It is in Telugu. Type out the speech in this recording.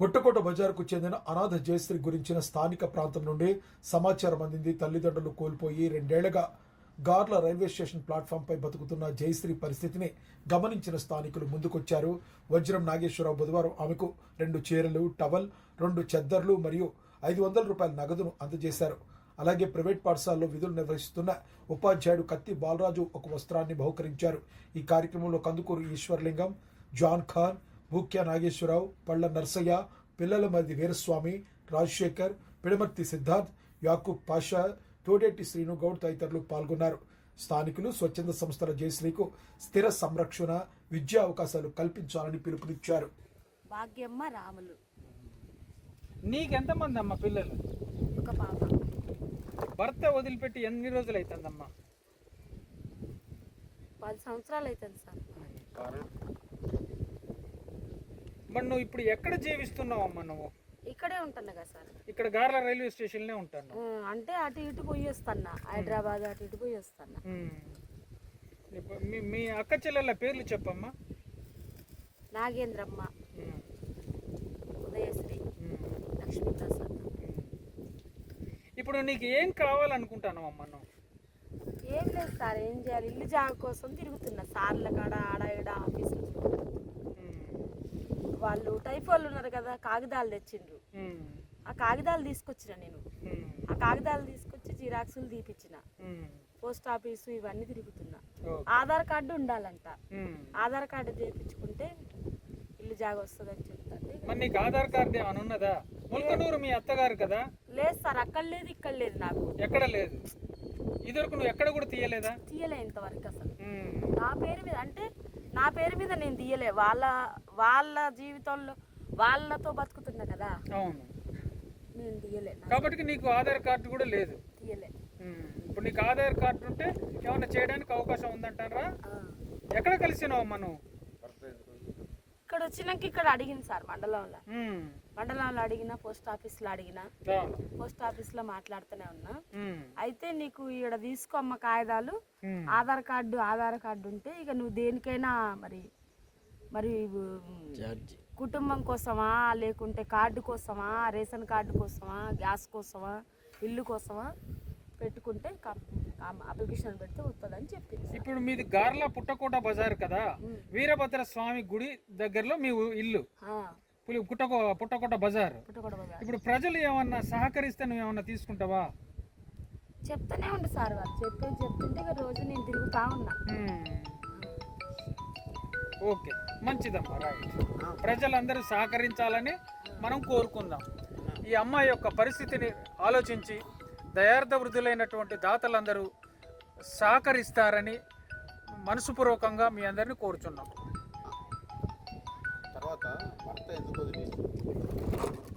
పుట్టకోట బజార్కు చెందిన అనాథ జయశ్రీ గురించిన స్థానిక ప్రాంతం నుండి సమాచారం అందింది. తల్లిదండ్రులు కోల్పోయి రెండేళ్ళుగా గార్ల రైల్వే స్టేషన్ ప్లాట్ఫామ్పై బతుకుతున్న జయశ్రీ పరిస్థితిని గమనించిన స్థానికులు ముందుకొచ్చారు. వజ్రం నాగేశ్వరరావు బుధవారం ఆమెకు రెండు చీరలు టవల్ రెండు చెద్దర్లు మరియు ఐదు వందల రూపాయల నగదును అందజేశారు. అలాగే ప్రైవేట్ పాఠశాలలో విధులు నిర్వహిస్తున్న ఉపాధ్యాయుడు కత్తి బాలరాజు ఒక వస్త్రాన్ని బహుకరించారు. ఈ కార్యక్రమంలో కందుకూరు ఈశ్వర్లింగం జాన్ ఖాన్ భూక్య నాగేశ్వరరావు పళ్ళ నర్సయ్య పిల్లల మధ్య వీరస్వామి రాజశేఖర్ పిడమర్తి సిద్ధార్థ్ యాకూబ్ పాషా తోడేటి శ్రీనుగౌడ్ తదితరులు పాల్గొన్నారు. స్థానికులు స్వచ్ఛంద సంస్థల జయశ్రీకు స్థిర సంరక్షణ విద్యా అవకాశాలు కల్పించాలని పిలుపునిచ్చారు. భాగ్యమ్మ రాములు. నీకెంతమంది అమ్మ పిల్లలు? ఒక పాప. భర్త వదిలిపెట్టి ఎన్ని రోజులు అవుతుందమ్మా పది సంవత్సరాలు అవుతుంది సార్ మరి నువ్వు ఇప్పుడు ఎక్కడ జీవిస్తున్నావు అమ్మా నువ్వు? ఇక్కడే ఉంటున్నా కదా సార్. ఇక్కడ గార్ల రైల్వే స్టేషన్లే ఉంటాను అంటే అటు ఇటు పోయి వస్తున్నా హైదరాబాద్ అటు ఇటు పోయి ఇప్పుడు మీ మీ అక్క చెల్లెళ్ళ పేర్లు చెప్పమ్మా. నాగేంద్రమ్మ. ఉదయశ్రీ. లక్ష్మీ ప్రసాద్. ఇప్పుడు నీకు ఏం కావాలనుకుంటాను అమ్మ నువ్వు? ఏం లేదు సార్ ఏం చేయాలి? ఇల్లు జాగ కోసం తిరుగుతున్నా. సార్ల కాడ ఆడ వాళ్ళు టైప్ వాళ్ళు ఉన్నారు కదా కాగితాలు తెచ్చిండ్రు. ఆ కాగితాలు తీసుకొచ్చిన నేను. ఆ కాగితాలు తీసుకొచ్చి జిరాక్సులు తీపిచ్చిన. పోస్ట్ ఆఫీసు ఇవన్నీ తిరుగుతున్నా. ఆధార్ కార్డు ఉండాలంట. ఆధార్ కార్డు చేయించుకుంటే ఇల్లు జాగ వస్తుందని నీకు ఆధార్ కార్డు ఏమైనా ఉన్నదా? ముల్కనూరు మీ అత్తగారు కదా? లేదు సార్ అక్కడ లేదు ఇక్కడ లేదు నాకు. ఎక్కడ లేదు? ఇదివరకు నువ్వు ఎక్కడ కూడా తీయలేదా? తీయలే ఇంతవరకు అసలు. నా పేరు మీద అంటే నా పేరు మీద నేను తీయలే. వాళ్ళ వాళ్ళ జీవితంలో వాళ్ళతో బతుకుతున్నా కదా. అవును. నేను తీయలే. కాబట్టి నీకు ఆధార్ కార్డు కూడా లేదు. తీయలే. ఇప్పుడు నీకు ఆధార్ కార్డు ఉంటే ఏమైనా చేయడానికి అవకాశం ఉందంటారా. ఎక్కడ కలిసినావు నువ్వు? ఇక్కడ వచ్చినాక ఇక్కడ అడిగింది సార్ మండలంలో. మండలంలో అడిగిన పోస్ట్ ఆఫీస్లో అడిగిన. పోస్ట్ ఆఫీస్లో మాట్లాడుతూనే ఉన్నా. అయితే నీకు ఇక్కడ తీసుకో అమ్మ కాగితాలు ఆధార్ కార్డు ఆధార్ కార్డు ఉంటే ఇక నువ్వు దేనికైనా మరి మరి కుటుంబం కోసమా లేకుంటే కార్డు కోసమా రేషన్ కార్డు కోసమా గ్యాస్ కోసమా ఇల్లు కోసమా పెట్టుకుంటే అప్లికేషన్ పెడితే వస్తుందని చెప్పింది. ఇప్పుడు మీది గార్ల పుట్టకోట బజార్ కదా? వీరభద్ర స్వామి గుడి దగ్గరలో మీ ఇల్లు. ఆ, పులి- పుట్టకో పుట్టకోట బజార్. బజార్. ఇప్పుడు ప్రజలు ఏమన్నా సహకరిస్తే నువ్వు ఏమన్నా తీసుకుంటావా? చెప్తానే ఉండు సార్ వాళ్ళు. చెప్పేది చెప్తుంటే ఇక రోజు నేను తిరుగుతా ఉన్నా. ఓకే. మంచిదమ్మా రైట్. ప్రజలందరూ సహకరించాలని మనం కోరుకుందాం. ఈ అమ్మాయి యొక్క పరిస్థితిని ఆలోచించి దయార్థ వృద్ధులైనటువంటి దాతలందరూ సహకరిస్తారని మనసుపూర్వకంగా మీ అందరిని కోరుచున్నాం. Tens o poder